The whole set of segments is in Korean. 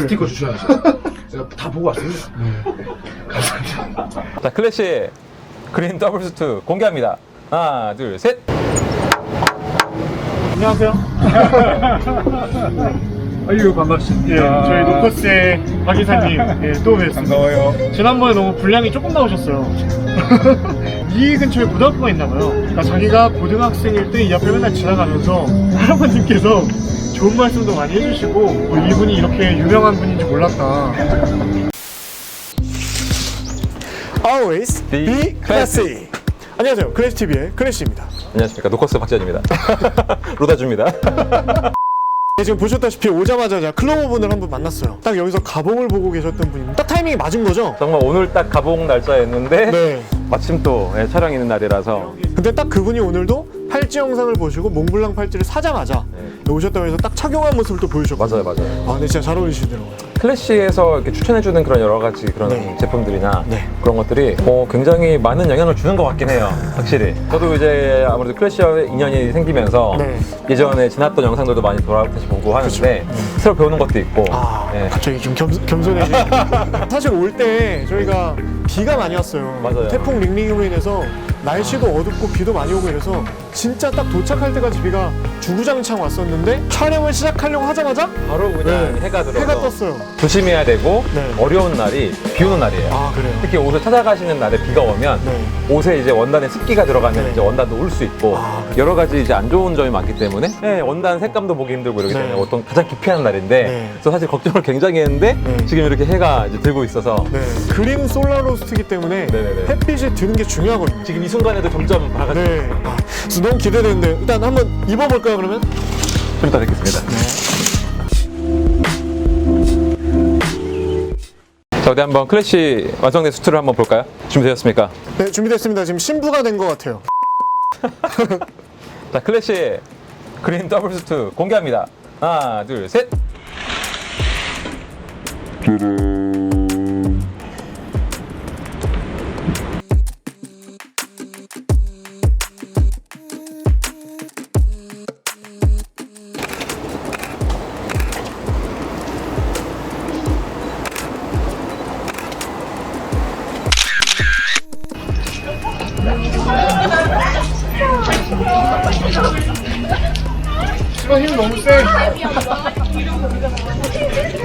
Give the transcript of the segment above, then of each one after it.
스티커 주셔야죠. 제가 다 보고 왔습니다. 자, 클래시 그린 더블 수트 공개합니다. 하나, 둘, 셋. 안녕하세요. 아유 반갑습니다. 예, 저희 노커스의 박 이사님 예, 또 뵙습니다. 반가워요. 지난번에 너무 분량이 조금 나오셨어요. 이 근처에 고등학교가 있나봐요. 그러니까 자기가 고등학생일 때 이 앞에 맨날 지나가면서 할아버님께서 좋은 말씀도 많이 해주시고 뭐 이분이 이렇게 유명한 분인지 몰랐다. Always Be classy. 안녕하세요. 클래시 TV의 클래시입니다. 안녕하십니까. 노커스 박지현입니다. 로다주입니다. 네, 지금 보셨다시피 오자마자 제가 클로버분을 한 분 만났어요. 딱 여기서 가봉을 보고 계셨던 분입니다. 딱 타이밍이 맞은 거죠? 정말 오늘 딱 가봉 날짜였는데 네. 마침 또 예, 촬영 있는 날이라서 근데 딱 그분이 오늘도 팔찌 영상을 보시고 몽블랑 팔찌를 사자마자 네. 오셨다고 해서 딱 착용한 모습을 또 보여주셨고 맞아요, 맞아요. 아 근데 진짜 잘 어울리시더라고요. 클래시에서 이렇게 추천해주는 그런 여러 가지 그런 네. 제품들이나 네. 그런 것들이 어, 굉장히 많은 영향을 주는 것 같긴 해요. 확실히. 저도 이제 아무래도 클래시와 인연이 생기면서 네. 예전에 지났던 영상들도 많이 돌아 다시 보고 하는데 새로 배우는 것도 있고. 아 예. 갑자기 좀 겸, 겸손해지 사실 올 때 저희가 비가 많이 왔어요. 맞아요. 태풍 링링으로 인해서 날씨도 어둡고 비도 많이 오고 이래서 진짜 딱 도착할 때까지 비가 주구장창 왔었는데 촬영을 시작하려고 하자마자 바로 그냥 네. 해가 들어서 해가 떴어요. 조심해야 되고 네. 어려운 날이 비 오는 날이에요. 아 그래요. 특히 옷을 찾아가시는 날에 비가 오면 네. 옷에 이제 원단에 습기가 들어가면 네. 이제 원단도 울수 있고 아, 여러 가지 이제 안 좋은 점이 많기 때문에 네, 원단 색감도 보기 힘들고 이러기 네. 때문에 어떤 가장 기피하는 날인데 네. 그래서 사실 걱정을 굉장히 했는데 네. 지금 이렇게 해가 이제 들고 있어서 네. 그린 솔라로스트이기 때문에 네 네 네. 햇빛이 드는 게 중요하거든요. 지금 이 순간에도 점점 밝아지고 네. 아, 그래서 너무 기대되는데 일단 한번 입어볼까요 그러면? 좀 이따 뵙겠습니다. 자, 어디 한번 클래시 완성된 수트를 한번 볼까요? 준비되셨습니까? 네 준비됐습니다. 지금 신부가 된 것 같아요. 자, 클래시 그린 더블 수트 공개합니다. 하나, 둘, 셋. 이거 힘 너무 세.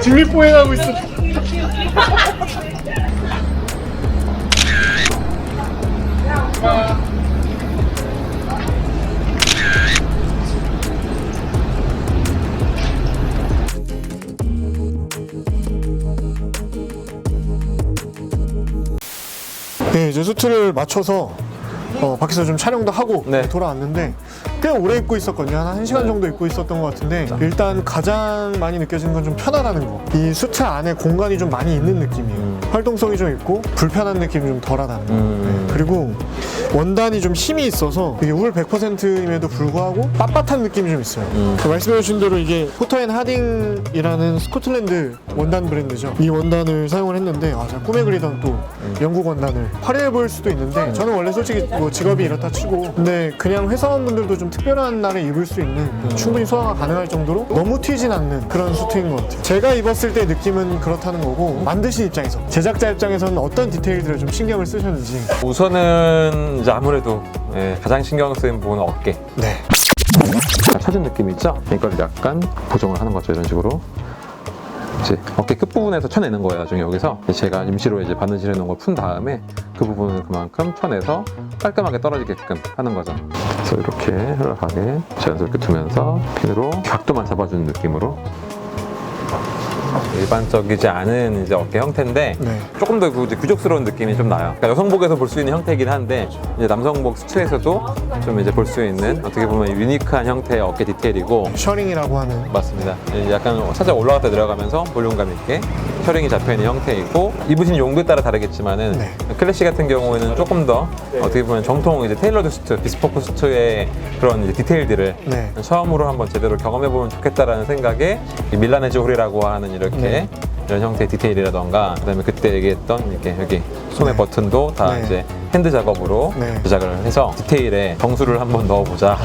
직립보행하고 있어. 네, 이제 수트를 맞춰서 어, 밖에서 좀 촬영도 하고 네. 돌아왔는데 꽤 오래 입고 있었거든요. 한 1시간 정도 입고 있었던 것 같은데 일단 가장 많이 느껴지는 건 좀 편하다는 거. 이 수트 안에 공간이 좀 많이 있는 느낌이에요. 활동성이 좀 있고 불편한 느낌이 좀 덜하다는 거. 음. 네. 그리고 원단이 좀 힘이 있어서 이게 울 100%임에도 불구하고 빳빳한 느낌이 좀 있어요. 음. 그 말씀해주신 대로 이게 포터앤 하딩이라는 스코틀랜드 원단 브랜드죠. 이 원단을 사용을 했는데 아, 제가 꿈에 그리던 또 음. 영국 원단을 화려해 보일 수도 있는데 저는 원래 솔직히 뭐 직업이 이렇다 치고 근데 그냥 회사원분들도 좀 특별한 날에 입을 수 있는 음. 충분히 소화가 가능할 정도로 너무 튀진 않는 그런 수트인 것 같아요. 제가 입었을 때 느낌은 그렇다는 거고 만드신 입장에서 제작자 입장에서는 어떤 디테일들을 좀 신경을 쓰셨는지 우선은 이제 아무래도 예, 가장 신경 쓰인 부분은 어깨. 네. 처진 느낌이 있죠? 이걸 약간 보정을 하는 거죠, 이런 식으로. 이제 어깨 끝부분에서 쳐내는 거예요, 나중에 여기서. 제가 임시로 이제 바느질 해 놓은 걸 푼 다음에 그 부분을 그만큼 쳐내서 깔끔하게 떨어지게끔 하는 거죠. 그래서 이렇게 흘러가게 자연스럽게 두면서 핀으로 각도만 잡아주는 느낌으로. 일반적이지 않은 이제 어깨 형태인데 네. 조금 더 그- 이제 규격스러운 느낌이 좀 나요. 그러니까 여성복에서 볼 수 있는 형태이긴 한데 이제 남성복 수트에서도 좀 이제 볼 수 있는 어떻게 보면 유니크한 형태의 어깨 디테일이고 셔링이라고 하는 맞습니다. 이제 약간 살짝 올라갔다 내려가면서 볼륨감 있게 셔링이 잡혀 있는 형태이고 입으신 용도에 따라 다르겠지만은 네. 클래시 같은 경우에는 조금 더 어떻게 보면 정통 이제 테일러드 수트, 비스포크 수트의 그런 이제 디테일들을 네. 처음으로 한번 제대로 경험해 보면 좋겠다라는 생각에 이 밀라네즈 홀이라고 하는 이렇게 네. 이런 형태의 디테일이라던가 그다음에 그때 얘기했던 이렇게 여기 소매 네. 버튼도 다 네. 이제 핸드 작업으로 네. 제작을 해서 디테일에 정수를 한번 넣어보자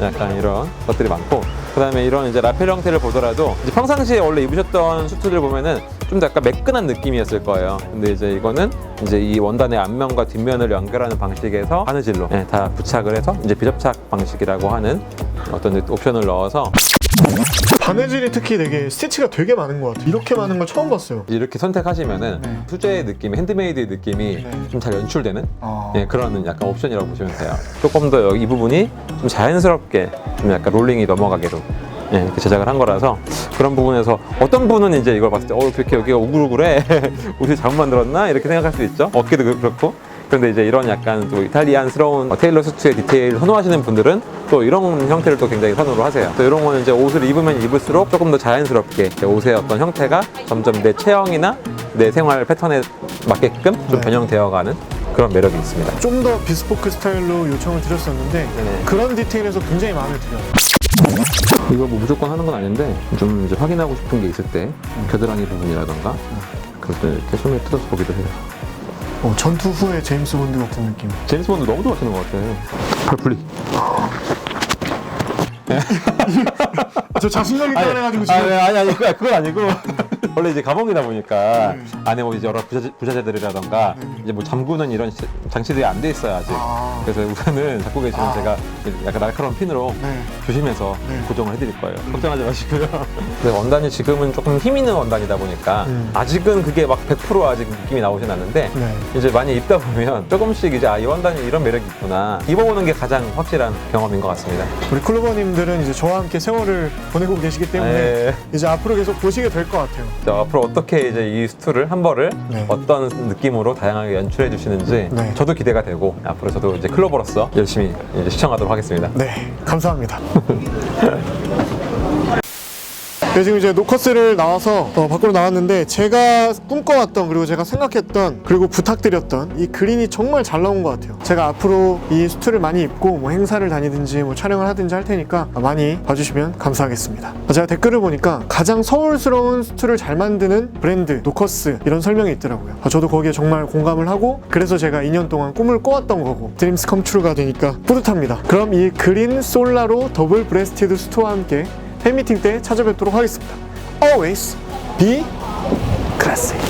약간 이런 것들이 많고 그다음에 이런 이제 라펠 형태를 보더라도 평상시에 원래 입으셨던 수트들 보면은 좀더 약간 매끈한 느낌이었을 거예요. 근데 이제 이거는 이제 이 원단의 앞면과 뒷면을 연결하는 방식에서 바느질로 예, 다 부착을 해서 이제 비접착 방식이라고 하는 어떤 옵션을 넣어서 바느질이 특히 되게 스티치가 되게 많은 것 같아요. 이렇게 많은 걸 처음 봤어요. 이렇게 선택하시면은 네. 수제의 느낌, 핸드메이드의 느낌이 네. 좀 잘 연출되는 아. 예, 그런 약간 옵션이라고 보시면 돼요. 조금 더 이 부분이 좀 자연스럽게 좀 약간 롤링이 넘어가게도 예, 이렇게 제작을 한 거라서 그런 부분에서 어떤 분은 이제 이걸 봤을 때 어, 이렇게 여기가 우글우글해 옷이 잘못 만들었나 이렇게 생각할 수 있죠. 어깨도 그- 그렇고. 그런데 이제 이런 약간 또 이탈리안스러운 어, 테일러 수트의 디테일 선호하시는 분들은 또 이런 형태를 또 굉장히 선호를 하세요. 또 이런 거는 이제 옷을 입으면 입을수록 조금 더 자연스럽게 옷의 어떤 형태가 점점 내 체형이나 내 생활 패턴에 맞게끔 좀 네. 변형되어가는 그런 매력이 있습니다. 좀 더 비스포크 스타일로 요청을 드렸었는데 네네. 그런 디테일에서 굉장히 마음에 들어요. 이거 뭐 무조건 하는 건 아닌데 좀 이제 확인하고 싶은 게 있을 때 겨드랑이 부분이라던가 그럴 때 이렇게 손을 뜯어서 보기도 해요. 어, 전투 후의 제임스 본드 같은 느낌. 제임스 본드 너무 좋아하시는 것 같아요. 팔풀리. 저 자신감 있게 해가지고 아니, 지금 아니, 아니, 그건 그건 아니고. 원래 이제 가봉이다 보니까 안에 뭐 이제 여러 부자, 부자재들이라던가 이제 뭐 잠그는 이런 시- 장치들이 안 돼 있어요, 아직. 아. 그래서 우선은 잡고 계시면 아. 제가 약간 날카로운 핀으로 네. 조심해서 네. 고정을 해드릴 거예요. 걱정하지 마시고요. 근데 원단이 지금은 조금 힘 있는 원단이다 보니까 음. 아직은 그게 막 100% 아직 느낌이 나오진 않는데 네. 이제 많이 입다 보면 조금씩 이제 아, 이 원단이 이런 매력이 있구나. 입어보는 게 가장 확실한 경험인 것 같습니다. 우리 클로버님들은 이제 저와 함께 세월을 보내고 계시기 때문에 네. 이제 앞으로 계속 보시게 될 것 같아요. 자, 앞으로 어떻게 이제 이 스투를 한 벌을 네. 어떤 느낌으로 다양하게 연출해 주시는지 네. 저도 기대가 되고 앞으로 저도 이제 클로버로서 열심히 이제 시청하도록 하겠습니다. 네, 감사합니다. 네, 지금 이제 노커스를 나와서 어, 밖으로 나왔는데 제가 꿈꿔왔던 그리고 제가 생각했던 그리고 부탁드렸던 이 그린이 정말 잘 나온 것 같아요. 제가 앞으로 이 수트를 많이 입고 뭐 행사를 다니든지 뭐 촬영을 하든지 할 테니까 많이 봐주시면 감사하겠습니다. 제가 댓글을 보니까 가장 서울스러운 수트를 잘 만드는 브랜드 노커스 이런 설명이 있더라고요. 아, 저도 거기에 정말 공감을 하고 그래서 제가 2년 동안 꿈을 꿔왔던 거고 드림스 컴트루가 되니까 뿌듯합니다. 그럼 이 그린 솔라로 더블 브레스티드 수트와 함께 팬미팅 때 찾아뵙도록 하겠습니다. Always be classy.